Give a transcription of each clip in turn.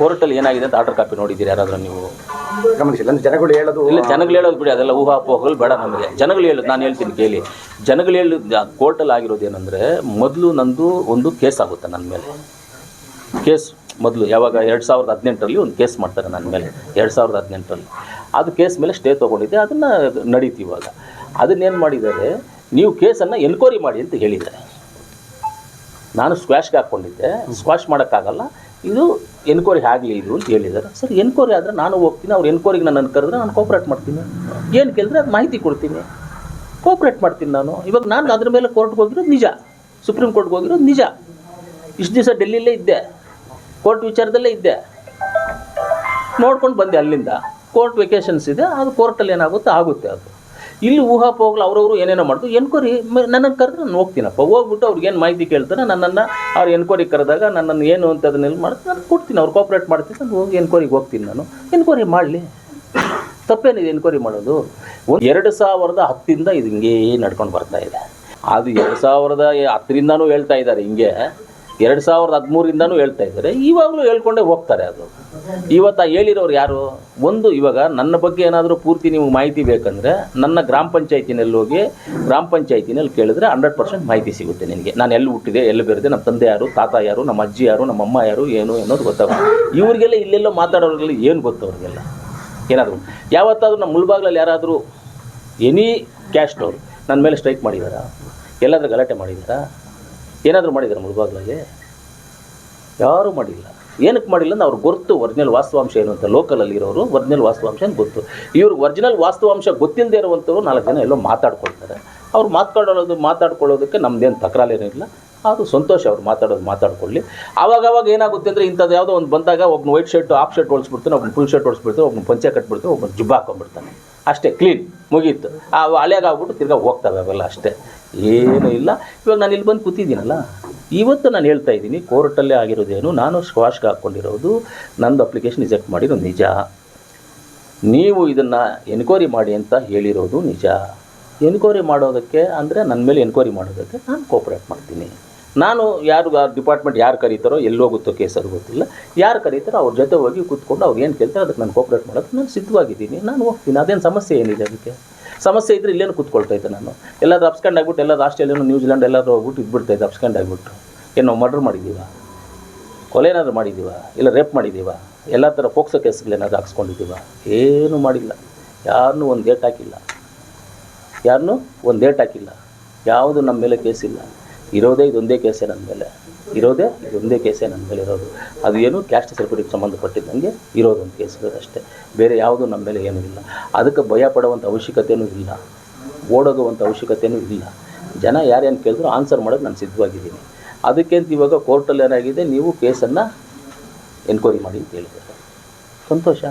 ಕೋರ್ಟಲ್ಲಿ ಏನಾಗಿದೆ ಅಂತ ಆರ್ಡರ್ ಕಾಪಿ ನೋಡಿದ್ದೀರಿ ಯಾರಾದರೂ ನೀವು? ಗಮನಿಸಿಲ್ಲ ಅಂದ್ರೆ ಜನಗಳು ಹೇಳೋದು ಇಲ್ಲ ಜನಗಳು ಹೇಳೋದು ಬಿಡಿ ಅದೆಲ್ಲ ಊಹಾಪೋಹಗಳು ಬೇಡ ನಮಗೆ. ಜನಗಳು ಹೇಳೋದು ನಾನು ಹೇಳ್ತೀನಿ ಕೇಳಿ. ಜನಗಳು ಹೇಳೋದು ಕೋರ್ಟಲ್ಲಿ ಆಗಿರೋದು ಏನಂದರೆ ಮೊದಲು ನಂದು ಒಂದು ಕೇಸ್ ಆಗುತ್ತೆ ನನ್ನ ಮೇಲೆ. ಕೇಸ್ ಮೊದಲು ಯಾವಾಗ ಎರಡು ಸಾವಿರದ ಹದಿನೆಂಟರಲ್ಲಿ ಒಂದು ಕೇಸ್ ಮಾಡ್ತಾರೆ ನನ್ನ ಮೇಲೆ ಎರಡು ಸಾವಿರದ ಹದಿನೆಂಟರಲ್ಲಿ. ಅದು ಕೇಸ್ ಮೇಲೆ ಸ್ಟೇ ತೊಗೊಂಡಿದ್ದೆ ಅದನ್ನು ನಡೀತಿ ಇವಾಗ. ಅದನ್ನೇನು ಮಾಡಿದ್ದಾರೆ ನೀವು ಕೇಸನ್ನು ಎನ್ಕ್ವೈರಿ ಮಾಡಿ ಅಂತ ಹೇಳಿದ್ದಾರೆ. ನಾನು ಸ್ಕ್ವಾಶ್ಗೆ ಹಾಕ್ಕೊಂಡಿದ್ದೆ ಸ್ಕ್ವಾಶ್ ಮಾಡೋಕ್ಕಾಗಲ್ಲ ಇದು ಎನ್ಕ್ವೈರಿ ಆಗಲಿ ಇದು ಅಂತ ಹೇಳಿದ್ದಾರೆ ಸರ್, ಎನ್ಕ್ವೈರಿ ಆದರೆ ನಾನು ಹೋಗ್ತೀನಿ, ಅವ್ರು ಎನ್ಕ್ವೈರಿಗೆ ನನ್ನನ್ನು ಕರೆದ್ರೆ ನಾನು ಕೋಪ್ರೇಟ್ ಮಾಡ್ತೀನಿ. ಏನು ಕೇಳಿದ್ರೆ ಅದು ಮಾಹಿತಿ ಕೊಡ್ತೀನಿ. ಕೋಪ್ರೇಟ್ ಮಾಡ್ತೀನಿ ನಾನು. ಇವಾಗ ನಾನು ಅದ್ರ ಮೇಲೆ ಕೋರ್ಟ್ಗೆ ಹೋಗಿರೋದು ನಿಜ. ಸುಪ್ರೀಂ ಕೋರ್ಟ್ಗೆ ಹೋಗಿರೋದು ನಿಜ. ಇಷ್ಟು ದಿವಸ ಡೆಲ್ಲಿಲ್ಲೇ ಇದ್ದೆ. ಕೋರ್ಟ್ ವಿಚಾರದಲ್ಲೇ ಇದ್ದೆ. ನೋಡ್ಕೊಂಡು ಬಂದೆ ಅಲ್ಲಿಂದ. ಕೋರ್ಟ್ ವೆಕೇಷನ್ಸ್ ಇದೆ ಅದು ಕೋರ್ಟಲ್ಲಿ ಏನಾಗುತ್ತೆ, ಆಗುತ್ತೆ ಅದು. ಇಲ್ಲಿ ಊಹಾಪೋಗ್ಲು ಅವರವರು ಏನೇನೋ ಮಾಡ್ತು, ಎನ್ಕ್ವೈರಿ ನನ್ನನ್ನು ಕರೆದ್ರೆ ನಾನು ಹೋಗ್ತೀನಪ್ಪ. ಹೋಗ್ಬಿಟ್ಟು ಅವ್ರಿಗೆ ಏನು ಮಾಹಿತಿ ಕೇಳ್ತಾರೆ, ನನ್ನನ್ನು ಅವ್ರು ಎನ್ಕ್ವೈರಿ ಕರೆದಾಗ ನನ್ನನ್ನು ಏನು ಅಂತ ಅದನ್ನೆಲ್ಲ ಮಾಡ್ತೀನಿ ನಾನು ಕೊಡ್ತೀನಿ, ಅವ್ರು ಕೋಪ್ರೇಟ್ ಮಾಡ್ತೀನಿ, ನಾನು ಹೋಗಿ ಎನ್ಕ್ವೈರಿಗೆ ಹೋಗ್ತೀನಿ ನಾನು. ಎನ್ಕ್ವೈರಿ ಮಾಡಲಿ. ತಪ್ಪೇನಿದೆ ಎನ್ಕ್ವೈರಿ ಮಾಡೋದು? ಒಂದು ಎರಡು ಸಾವಿರದ ಹತ್ತಿಂದ ಇದು ಹಿಂಗೇ ನಡ್ಕೊಂಡು ಬರ್ತಾ ಇದೆ. ಅದು ಎರಡು ಸಾವಿರದ ಹತ್ತರಿಂದನೂ ಹೇಳ್ತಾ ಇದ್ದಾರೆ ಹಿಂಗೆ. ಎರಡು ಸಾವಿರದ ಹದಿಮೂರಿಂದನೂ ಹೇಳ್ತಾ ಇದ್ದಾರೆ. ಇವಾಗಲೂ ಹೇಳ್ಕೊಂಡೇ ಹೋಗ್ತಾರೆ ಅದು. ಇವತ್ತು ಹೇಳಿರೋರು ಯಾರು? ಒಂದು, ಇವಾಗ ನನ್ನ ಬಗ್ಗೆ ಏನಾದರೂ ಪೂರ್ತಿ ನೀವು ಮಾಹಿತಿ ಬೇಕಂದರೆ ನನ್ನ ಗ್ರಾಮ ಪಂಚಾಯತಿನಲ್ಲಿ ಹೋಗಿ ಗ್ರಾಮ ಪಂಚಾಯತಿನಲ್ಲಿ ಕೇಳಿದ್ರೆ ಹಂಡ್ರೆಡ್ ಪರ್ಸೆಂಟ್ ಮಾಹಿತಿ ಸಿಗುತ್ತೆ ನಿನಗೆ. ನಾನು ಎಲ್ಲಿ ಹುಟ್ಟಿದೆ, ಎಲ್ಲಿ ಬೆರೆದೆ, ನಮ್ಮ ತಂದೆ ಯಾರು, ತಾತ ಯಾರು, ನಮ್ಮ ಅಜ್ಜಿ ಯಾರು, ನಮ್ಮ ಅಮ್ಮ ಯಾರು, ಏನು ಅನ್ನೋದು ಗೊತ್ತಾಗುತ್ತೆ ಇವರಿಗೆಲ್ಲ ಇಲ್ಲೆಲ್ಲೋ ಮಾತಾಡೋರಿಗೆಲ್ಲ ಏನು ಗೊತ್ತು ಅವ್ರಿಗೆಲ್ಲ? ಏನಾದರೂ ಯಾವತ್ತಾದರೂ ನಮ್ಮ ಮುಳ್ಬಾಗ್ಲಲ್ಲಿ ಯಾರಾದರೂ ಎನಿ ಕ್ಯಾಸ್ಟ್ ಅವರು ನನ್ನ ಮೇಲೆ ಸ್ಟ್ರೈಕ್ ಮಾಡಿದಾರಾ? ಎಲ್ಲಾದರೂ ಗಲಾಟೆ ಮಾಡಿದಾರಾ? ಏನಾದರೂ ಮಾಡಿದ್ದಾರೆ ಮುಳುಬಾಗ್ಲಾಗೆ ಯಾರೂ ಮಾಡಿಲ್ಲ. ಏನಕ್ಕೆ ಮಾಡಿಲ್ಲ ಅಂದ್ರೆ ಅವ್ರಿಗೆ ಗೊತ್ತು ಒರಿಜಿನಲ್ ವಾಸ್ತವಾಂಶ ಏನು ಅಂತ. ಲೋಕಲಲ್ಲಿ ಇರೋರು ಒರಿಜಿನಲ್ ವಾಸ್ತವಾಂಶ ಅಂತ ಗೊತ್ತು. ಇವ್ರಿಗೆ ಒರಿಜಿನಲ್ ವಾಸ್ತವಾಂಶ ಗೊತ್ತಿಲ್ಲದೆ ಇರುವಂಥವ್ರು ನಾಲ್ಕು ಜನ ಎಲ್ಲೋ ಮಾತಾಡ್ಕೊಳ್ತಾರೆ. ಅವ್ರು ಮಾತಾಡೋದು, ಮಾತಾಡ್ಕೊಳ್ಳೋದಕ್ಕೆ ನಮ್ದೇನು ತಕರಾಲೇನಿಲ್ಲ ಅದು ಸಂತೋಷ ಅವ್ರು ಮಾತಾಡೋದು, ಮಾತಾಡ್ಕೊಳ್ಳಿ. ಆವಾಗ ಅವಾಗ ಏನಾಗುತ್ತೆ ಅಂದರೆ ಇಂಥದ್ದು ಯಾವುದೋ ಒಂದು ಬಂದಾಗ ಒಬ್ಬನು ವೈಟ್ ಶರ್ಟ್ ಆಫ್ ಶರ್ಟ್ ಹೊಲಿಸ್ಬಿಡ್ತಾನೆ ಒಬ್ಬನು ಫುಲ್ ಶರ್ಟ್ ಹೊಲಿಸ್ಬಿಡ್ತಾನೆ ಒಬ್ಬನು ಪಂಚೆ ಕಟ್ಬಿಡ್ತಾನೆ ಒಬ್ಬನು ಜುಬ್ಬ ಹಾಕೊಂಡ್ಬಿಡ್ತಾನೆ ಅಷ್ಟೇ ಕ್ಲೀನ್ ಮುಗೀತು. ಆ ಹಳೆಗಾಗ್ಬಿಟ್ಟು ತಿರ್ಗಾ ಹೋಗ್ತವೆ ಅವೆಲ್ಲ ಅಷ್ಟೇ. ಏನೂ ಇಲ್ಲ. ಇವಾಗ ನಾನು ಇಲ್ಲಿ ಬಂದು ಕೂತಿದ್ದೀನಲ್ಲ, ಇವತ್ತು ನಾನು ಹೇಳ್ತಾ ಇದ್ದೀನಿ, ಕೋರ್ಟಲ್ಲೇ ಆಗಿರೋದೇನು, ನಾನು ಶ್ವಾಸ್ಗೆ ಹಾಕ್ಕೊಂಡಿರೋದು, ನಂದು ಅಪ್ಲಿಕೇಶನ್ ರಿಜೆಕ್ಟ್ ಮಾಡಿರೋದು ನಿಜ. ನೀವು ಇದನ್ನು ಎನ್ಕ್ವೈರಿ ಮಾಡಿ ಅಂತ ಹೇಳಿರೋದು ನಿಜ. ಎನ್ಕ್ವೈರಿ ಮಾಡೋದಕ್ಕೆ ಅಂದರೆ ನನ್ನ ಮೇಲೆ ಎನ್ಕ್ವೈರಿ ಮಾಡೋದಕ್ಕೆ ನಾನು ಕೋಪ್ರೇಟ್ ಮಾಡ್ತೀನಿ. ನಾನು ಯಾರು ಡಿಪಾರ್ಟ್ಮೆಂಟ್ ಯಾರು ಕರೀತಾರೋ ಎಲ್ಲಿ ಹೋಗುತ್ತೋ ಕೇಸರು ಗೊತ್ತಿಲ್ಲ. ಯಾರು ಕರೀತಾರೋ ಅವ್ರ ಜೊತೆ ಹೋಗಿ ಕೂತ್ಕೊಂಡು ಅವ್ರು ಏನು ಕೇಳ್ತಾರೆ ಅದಕ್ಕೆ ನಾನು ಕೋಪ್ರೇಟ್ ಮಾಡೋದು ನಾನು ಸಿದ್ಧವಾಗಿದ್ದೀನಿ. ನಾನು ಹೋಗ್ತೀನಿ. ಅದೇನು ಸಮಸ್ಯೆ ಏನಿದೆ ಅದಕ್ಕೆ? ಸಮಸ್ಯೆ ಇದ್ದರೆ ಇಲ್ಲೇನು ಕೂತ್ಕೊಳ್ತಾ ಇದ್ದೆ ನಾನು. ಎಲ್ಲಾದ್ರೂ ಅಪ್ಸ್ಕಂಡ್ ಆಗ್ಬಿಟ್ಟು ಎಲ್ಲಾದ್ರೂ ಆಸ್ಟ್ರೇಲಿಯಾ ನ್ಯೂಜಿಲೆಂಡ್ ಎಲ್ಲಾದ್ರೂ ಹೋಗ್ಬಿಟ್ಟು ಇದ್ಬಿಡ್ತಾ ಇದ್ದೆ ಅಪ್ಸ್ಕೊಂಡು ಆಗ್ಬಿಟ್ಟು ಏನು ನಾವು ಮರ್ಡರ್ ಮಾಡಿದ್ದೀವ? ಕೊಲೆ ಏನಾದರೂ ಮಾಡಿದ್ದೀವ? ಇಲ್ಲ ರೇಪ್ ಮಾಡಿದ್ದೀವ? ಎಲ್ಲ ಥರ ಫೋಕ್ಸೋ ಕೇಸ್ಗಳೇನಾದ್ರು ಹಾಕ್ಸ್ಕೊಂಡಿದ್ದೀವ? ಏನೂ ಮಾಡಿಲ್ಲ. ಯಾರನ್ನೂ ಒಂದು ಡೇಟ್ ಹಾಕಿಲ್ಲ. ಯಾರನ್ನೂ ಒಂದು ಡೇಟ್ ಹಾಕಿಲ್ಲ. ಯಾವುದು ನಮ್ಮ ಮೇಲೆ ಕೇಸಿಲ್ಲ ಇರೋದೇ ಇದೊಂದೇ ಕೇಸೇ ನನ್ನ ಮೇಲೆ. ಇರೋದೇ ಇದೊಂದೇ ಕೇಸೇ ನನ್ನ ಮೇಲೆ ಇರೋದು. ಅದು ಏನು ಕ್ಯಾಸ್ಟ್ ಸರ್ಟಿಫಿಕೇಟ್ ಸಂಬಂಧಪಟ್ಟಿದ್ದಂಗೆ ಇರೋದೊಂದು ಕೇಸ್ ಅಷ್ಟೇ. ಬೇರೆ ಯಾವುದೂ ನಮ್ಮ ಮೇಲೆ ಏನೂ ಇಲ್ಲ. ಅದಕ್ಕೆ ಭಯ ಪಡುವಂಥ ಅವಶ್ಯಕತೆಯೂ ಇಲ್ಲ. ಓಡೋಗುವಂಥ ಅವಶ್ಯಕತೆಯೂ ಇಲ್ಲ. ಜನ ಯಾರೇನು ಕೇಳಿದ್ರು ಆನ್ಸರ್ ಮಾಡೋದು ನಾನು ಸಿದ್ಧವಾಗಿದ್ದೀನಿ. ಅದಕ್ಕೇಂತ ಇವಾಗ ಕೋರ್ಟಲ್ಲಿ ಏನಾಗಿದೆ? ನೀವು ಕೇಸನ್ನು ಎನ್ಕ್ವೈರಿ ಮಾಡಿ ಅಂತ ಹೇಳಿದ್ದಾರೆ ಸಂತೋಷ.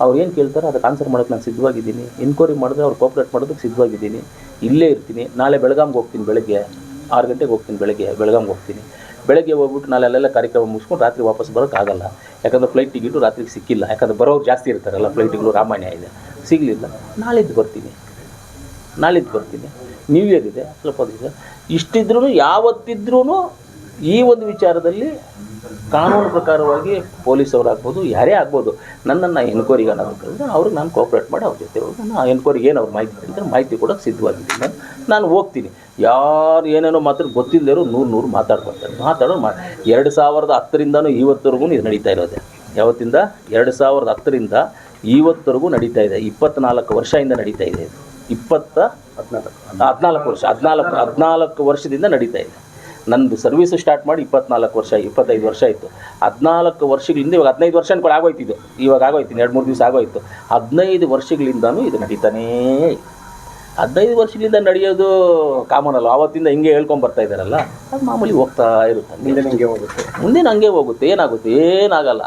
ಅವ್ರು ಏನು ಕೇಳ್ತಾರೆ ಅದಕ್ಕೆ ಆನ್ಸರ್ ಮಾಡೋಕ್ಕೆ ನಾನು ಸಿದ್ಧವಾಗಿದ್ದೀನಿ. ಎನ್ಕ್ವೈರಿ ಮಾಡಿದ್ರೆ ಅವ್ರು ಕೋಪ್ರೇಟ್ ಮಾಡೋದಕ್ಕೆ ಸಿದ್ಧವಾಗಿದ್ದೀನಿ. ಇಲ್ಲೇ ಇರ್ತೀನಿ. ನಾಳೆ ಬೆಳಗಾಮ್ಗೆ ಹೋಗ್ತೀನಿ ಬೆಳಗ್ಗೆ. ಆರು ಗಂಟೆಗೆ ಹೋಗ್ತೀನಿ, ಬೆಳಗ್ಗೆ ಬೆಳಗಾಂಗೆ ಹೋಗ್ತೀನಿ. ಬೆಳಗ್ಗೆ ಹೋಗ್ಬಿಟ್ಟು ನಾಳೆ ಅಲ್ಲೆಲ್ಲ ಕಾರ್ಯಕ್ರಮ ಮುಗಿಸ್ಕೊಂಡು ರಾತ್ರಿ ವಾಪಸ್ ಬರೋಕ್ಕಾಗಲ್ಲ ಯಾಕಂದರೆ ಫ್ಲೈಟ್ ಟಿಕೆಟು ರಾತ್ರಿಗೆ ಸಿಕ್ಕಿಲ್ಲ. ಯಾಕಂದರೆ ಬರೋರು ಜಾಸ್ತಿ ಇರ್ತಾರಲ್ಲ ಫ್ಲೈಟ್ಗಳು ರಾಮಾಯಣ ಇದೆ. ಸಿಗಲಿಲ್ಲ. ನಾಳಿದ್ದು ಬರ್ತೀನಿ. ನಾಳಿದ್ದು ಬರ್ತೀನಿ. ನ್ಯೂ ಇಯರ್ ಇದೆ. ಸ್ವಲ್ಪ ದಿವಸ ಇಷ್ಟಿದ್ರೂ ಯಾವತ್ತಿದ್ರೂ ಈ ಒಂದು ವಿಚಾರದಲ್ಲಿ ಕಾನೂನು ಪ್ರಕಾರವಾಗಿ ಪೊಲೀಸ್ ಆಗ್ಬೋದು ಯಾರೇ ಆಗ್ಬೋದು, ನನ್ನನ್ನು ಎನ್ಕ್ವೈರಿಗೆ ಕೇಳಿದ್ರೆ ಅವ್ರಿಗೆ ನಾನು ಕೋಪ್ರೇಟ್ ಮಾಡಿ ಅವ್ರ ಜೊತೆ ಹೋಗಿ ನಾನು ಎನ್ಕ್ವೈರಿಗೆ ಏನು ಅವ್ರು ಮಾಹಿತಿ ಕೇಳಿದ್ರೆ ಮಾಹಿತಿ ಕೊಡೋಕ್ಕೆ ಸಿದ್ಧವಾಗಿದ್ದೀನಿ. ನಾನು ಹೋಗ್ತೀನಿ. ಯಾರು ಏನೇನೋ ಮಾತ್ರ ಗೊತ್ತಿಲ್ಲದೇರೋ ನೂರು ನೂರು ಮಾತಾಡ್ಕೊಳ್ತಾರೆ ಮಾತಾಡೋ ಮಾ, ಎರಡು ಸಾವಿರದ ಹತ್ತರಿಂದನೂ ಇವತ್ತರೆಗೂ ಇದು ನಡೀತಾ ಇರೋದೆ. ಯಾವತ್ತಿಂದ? ಎರಡು ಸಾವಿರದ ಹತ್ತರಿಂದ ಇವತ್ತರೆಗೂ ನಡೀತಾ ಇದೆ. ಇಪ್ಪತ್ತ್ನಾಲ್ಕು ವರ್ಷದಿಂದ ನಡೀತಾ ಇದು. ಇಪ್ಪತ್ತ ಹದಿನಾಲ್ಕು. ಹದಿನಾಲ್ಕು ವರ್ಷ. ಹದಿನಾಲ್ಕು ಹದಿನಾಲ್ಕು ವರ್ಷದಿಂದ ನಡೀತಾ ಇದೆ. ನಂದು ಸರ್ವೀಸು ಸ್ಟಾರ್ಟ್ ಮಾಡಿ ಇಪ್ಪತ್ನಾಲ್ಕು ವರ್ಷ ಇಪ್ಪತ್ತೈದು ವರ್ಷ ಆಯಿತು. ಹದಿನಾಲ್ಕು ವರ್ಷಗಳಿಂದ ಇವಾಗ ಹದಿನೈದು ವರ್ಷ ಅನ್ಕೊಂಡು ಆಗೋಯ್ತು ಇದು ಇವಾಗ ಆಗೋಯ್ತು ಎರಡು ಮೂರು ದಿವಸ ಆಗೋಯ್ತು. ಹದಿನೈದು ವರ್ಷಗಳಿಂದನೂ ಇದು ನಡೀತಾನೇ. ಹದಿನೈದು ವರ್ಷಗಳಿಂದ ನಡೆಯೋದು ಕಾಮನ್ ಅಲ್ಲ ಆವತ್ತಿಂದ ಹಿಂಗೆ ಹೇಳ್ಕೊಂಡು ಬರ್ತಾ ಇದ್ದಾರಲ್ಲ? ಅದು ಮಾಮೂಲಿ ಹೋಗ್ತಾ ಇರುತ್ತೆ. ಹಂಗೆ. ಮುಂದೆ ನಿಮಗೆ ಹೋಗುತ್ತೆ. ಮುಂದಿನ ಹಂಗೆ ಹೋಗುತ್ತೆ ಏನಾಗುತ್ತೆ? ಏನಾಗಲ್ಲ.